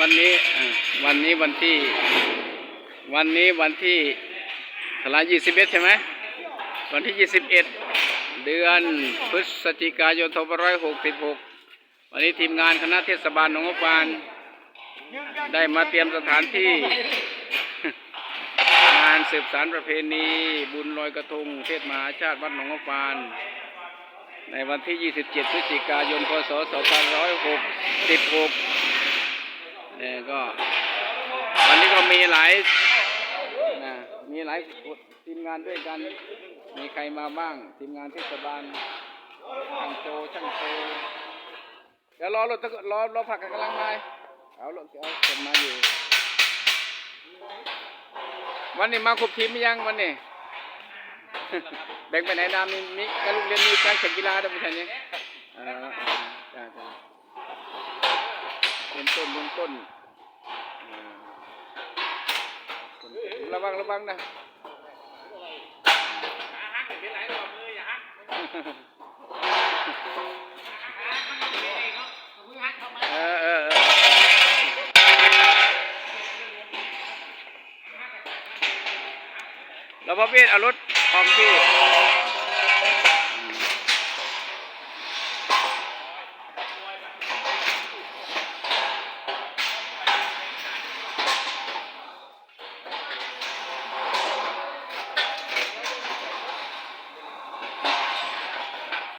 วันนี้อ่าวันนี้วันที่ วันนี้วันที่เท่าไหรยี่สิบเอ็ดใช่ไหมวันที่ยี่สิบเอ็ดเดือนพฤศจิกายนทบร้อยหกสิบหกวันนี้ทีมงานคณะเทศบาลหนองบัวานได้มาเตรียมสถานที่ งานสืบสารประเพณี บุญลอยกระทงเทศมหาชาติวัดหนองบัวานในวันที่ 27 พฤศจิกายน พศ 2566เนี่ย ก็ วันนี้ก็มีหลายนะมีหลายทีมงานด้วยกัน มีใครมาบ้าง ทีมงานเทศบาลช่างโจช่างโตเดี๋ยวรอรถตะรอรอผักกันกำลังมาเอารถเอาคนมาอยู่ วันนี้มาครบทีมยังวันนี้แบ่งไปไหนนามีมีการโรงเรียนมีการแข่งกีฬาด้วยไม่ใช่เนี่ยจ้าจ้าเริ่มต้นเริ่มต้นอ่า ระวังระวังนะเออเออเออแล้วพ่อเวทเอารถออกที่